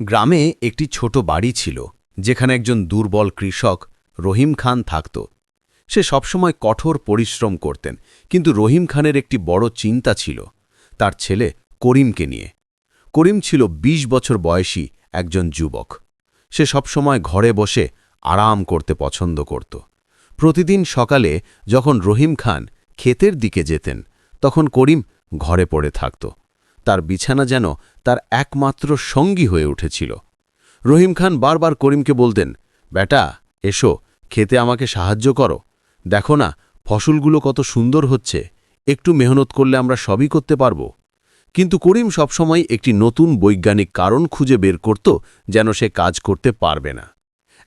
গ্রামে একটি ছোট বাড়ি ছিল, যেখানে একজন দুর্বল কৃষক রহিম খান থাকত। সে সবসময় কঠোর পরিশ্রম করতেন, কিন্তু রহিম খানের একটি বড় চিন্তা ছিল, তার ছেলে করিমকে নিয়ে। করিম ছিল ২০ বছর বয়সী একজন যুবক। সে সবসময় ঘরে বসে আরাম করতে পছন্দ করত। প্রতিদিন সকালে যখন রহিম খান ক্ষেতের দিকে যেতেন, তখন করিম ঘরে পড়ে থাকত। তার বিছানা যেন তার একমাত্র সঙ্গী হয়ে উঠেছিল। রহিম খান বারবার করিমকে বলতেন, বেটা, এসো, খেতে আমাকে সাহায্য করো। দেখো না, ফসলগুলো কত সুন্দর হচ্ছে। একটু মেহনত করলে আমরা সবই করতে পারব। কিন্তু করিম সবসময় একটি নতুন বৈজ্ঞানিক কারণ খুঁজে বের করত যেন সে কাজ করতে পারবে না।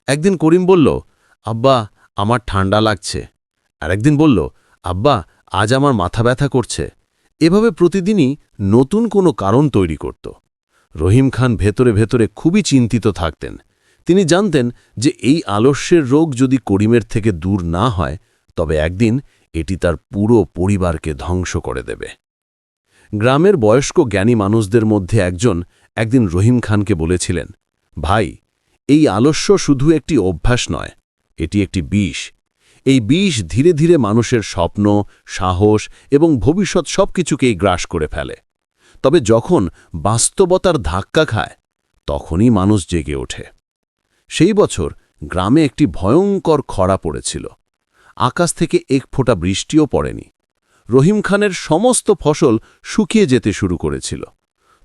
একদিন করিম বলল, আব্বা, আমার ঠান্ডা লাগছে। আর একদিন বলল, আব্বা, আজ আমার মাথা ব্যথা করছে। এভাবে প্রতিদিনই নতুন কোনো কারণ তৈরি করত। রহিম খান ভেতরে ভেতরে খুবই চিন্তিত থাকতেন। তিনি জানতেন যে এই আলস্যের রোগ যদি করিমের থেকে দূর না হয়, তবে একদিন এটি তার পুরো পরিবারকে ধ্বংস করে দেবে। গ্রামের বয়স্ক জ্ঞানী মানুষদের মধ্যে একজন একদিন রহিম খানকে বলেছিলেন, ভাই, এই আলস্য শুধু একটি অভ্যাস নয়, এটি একটি বিষ। এই বিষ ধীরে ধীরে মানুষের স্বপ্ন, সাহস এবং ভবিষ্যৎ সবকিছুকেই গ্রাস করে ফেলে। তবে যখন বাস্তবতার ধাক্কা খায়, তখনই মানুষ জেগে ওঠে। সেই বছর গ্রামে একটি ভয়ঙ্কর খরা পড়েছিল। আকাশ থেকে এক ফোঁটা বৃষ্টিও পড়েনি। রহিম খানের সমস্ত ফসল শুকিয়ে যেতে শুরু করেছিল।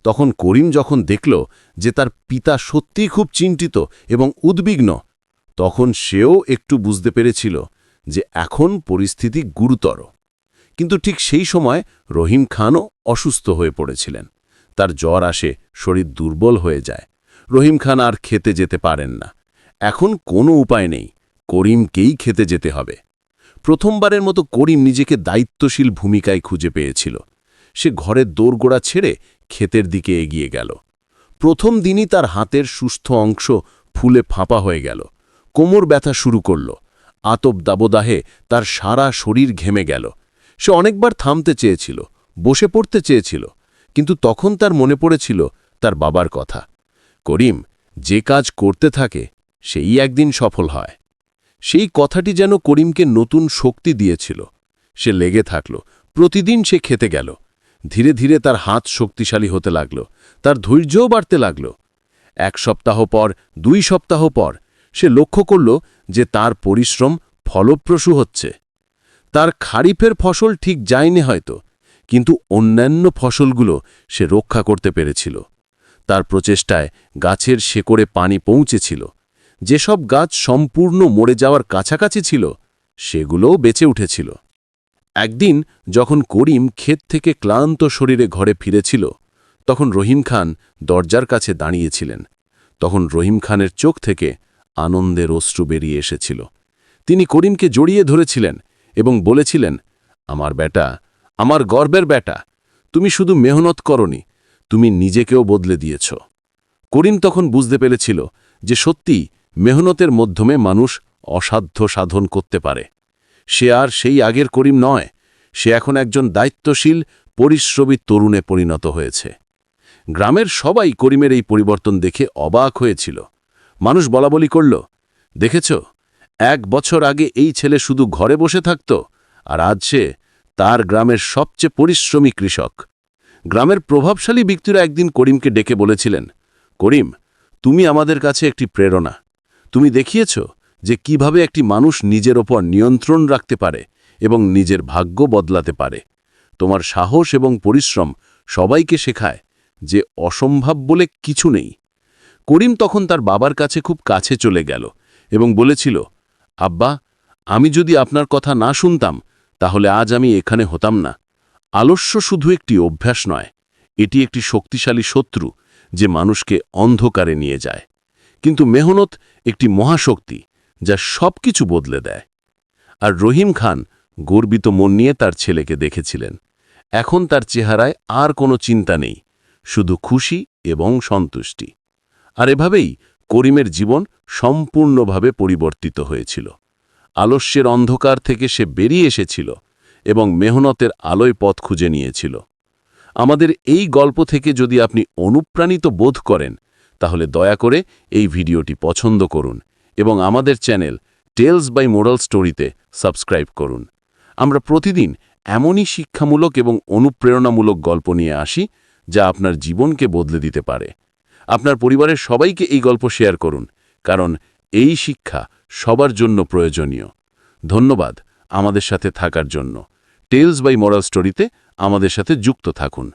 তখন করিম যখন দেখল যে তার পিতা সত্যিই খুব চিন্তিত এবং উদ্বিগ্ন, তখন সেও একটু বুঝতে পেরেছিল যে এখন পরিস্থিতি গুরুতর। কিন্তু ঠিক সেই সময় রহিম খানও অসুস্থ হয়ে পড়েছিলেন। তার জ্বর আসে, শরীর দুর্বল হয়ে যায়। রহিম খান আর খেতে যেতে পারেন না। এখন কোনো উপায় নেই, করিমকেই খেতে যেতে হবে। প্রথমবারের মতো করিম নিজেকে দায়িত্বশীল ভূমিকায় খুঁজে পেয়েছিল। সে ঘরের দোরগোড়া ছেড়ে ক্ষেতের দিকে এগিয়ে গেল। প্রথম দিনই তার হাতের সুস্থ অংশ ফুলে ফাঁপা হয়ে গেল। কোমর ব্যথা শুরু করল। আতপ দাবদাহে তার সারা শরীর ঘেমে গেল। সে অনেকবার থামতে চেয়েছিল, বসে পড়তে চেয়েছিল, কিন্তু তখন তার মনে পড়েছিল তার বাবার কথা। করিম, যে কাজ করতে থাকে, সেই একদিন সফল হয়। সেই কথাটি যেন করিমকে নতুন শক্তি দিয়েছিল। সে লেগে থাকল, প্রতিদিন সে খেতে গেল। ধীরে ধীরে তার হাত শক্তিশালী হতে লাগল, তার ধৈর্যও বাড়তে লাগল। এক সপ্তাহ পর, দুই সপ্তাহ পর সে লক্ষ্য করল যে তার পরিশ্রম ফলপ্রসূ হচ্ছে। তার খারিফের ফসল ঠিক যায়নি হয়তো, কিন্তু অন্যান্য ফসলগুলো সে রক্ষা করতে পেরেছিল। তার প্রচেষ্টায় গাছের শেকড়ে পানি পৌঁছেছিল। যেসব গাছ সম্পূর্ণ মরে যাওয়ার কাছাকাছি ছিল, সেগুলোও বেঁচে উঠেছিল। একদিন যখন করিম ক্ষেত থেকে ক্লান্ত শরীরে ঘরে ফিরেছিল, তখন রহিম খান দরজার কাছে দাঁড়িয়েছিলেন। তখন রহিম খানের চোখ থেকে আনন্দের অশ্রু বেরিয়ে এসেছিল। তিনি করিমকে জড়িয়ে ধরেছিলেন এবং বলেছিলেন, আমার বেটা আমার গর্বের বেটা তুমি শুধু মেহনত করনি, তুমি নিজেকেও বদলে দিয়েছ। করিম তখন বুঝতে পেরেছিল যে সত্যি মেহনতের মাধ্যমে মানুষ অসাধ্য সাধন করতে পারে। সে আর সেই আগের করিম নয়, সে এখন একজন দায়িত্বশীল, পরিশ্রমী তরুণে পরিণত হয়েছে। গ্রামের সবাই করিমের এই পরিবর্তন দেখে অবাক হয়েছিল। মানুষ বলাবলি করল, দেখেছ, এক বছর আগে এই ছেলে শুধু ঘরে বসে থাকত, আর আজ সে তার গ্রামের সবচেয়ে পরিশ্রমী কৃষক। গ্রামের প্রভাবশালী ব্যক্তিরা একদিন করিমকে ডেকে বলেছিলেন, করিম, তুমি আমাদের কাছে একটি প্রেরণা। তুমি দেখিয়েছ যে কীভাবে একটি মানুষ নিজের ওপর নিয়ন্ত্রণ রাখতে পারে এবং নিজের ভাগ্য বদলাতে পারে। তোমার সাহস এবং পরিশ্রম সবাইকে শেখায় যে অসম্ভব বলে কিছু নেই। করিম তখন তার বাবার কাছে খুব কাছে চলে গেল এবং বলেছিল, আব্বা, আমি যদি আপনার কথা না শুনতাম, তাহলে আজ আমি এখানে হতাম না। আলস্য শুধু একটি অভ্যাস নয়, এটি একটি শক্তিশালী শত্রু যে মানুষকে অন্ধকারে নিয়ে যায়। কিন্তু মেহনত একটি মহাশক্তি যা সব কিছু বদলে দেয়। আর রহিম খান গর্বিত মন নিয়ে তার ছেলেকে দেখেছিলেন। এখন তার চেহারায় আর কোনো চিন্তা নেই, শুধু খুশি এবং সন্তুষ্টি। আর এভাবেই করিমের জীবন সম্পূর্ণভাবে পরিবর্তিত হয়েছিল। আলস্যের অন্ধকার থেকে সে বেরিয়ে এসেছিল এবং মেহনতের আলোয় পথ খুঁজে নিয়েছিল। আমাদের এই গল্প থেকে যদি আপনি অনুপ্রাণিত বোধ করেন, তাহলে দয়া করে এই ভিডিওটি পছন্দ করুন এবং আমাদের চ্যানেল টেলস বাই মোরাল স্টোরিতে সাবস্ক্রাইব করুন। আমরা প্রতিদিন এমনই শিক্ষামূলক এবং অনুপ্রেরণামূলক গল্প নিয়ে আসি, যা আপনার জীবনকে বদলে দিতে পারে। আপনার পরিবারের সবাইকে এই গল্প শেয়ার করুন, কারণ এই শিক্ষা সবার জন্য প্রয়োজনীয়। ধন্যবাদ আমাদের সাথে থাকার জন্য। টেলস বাই মোরাল স্টোরিতে আমাদের সাথে যুক্ত থাকুন।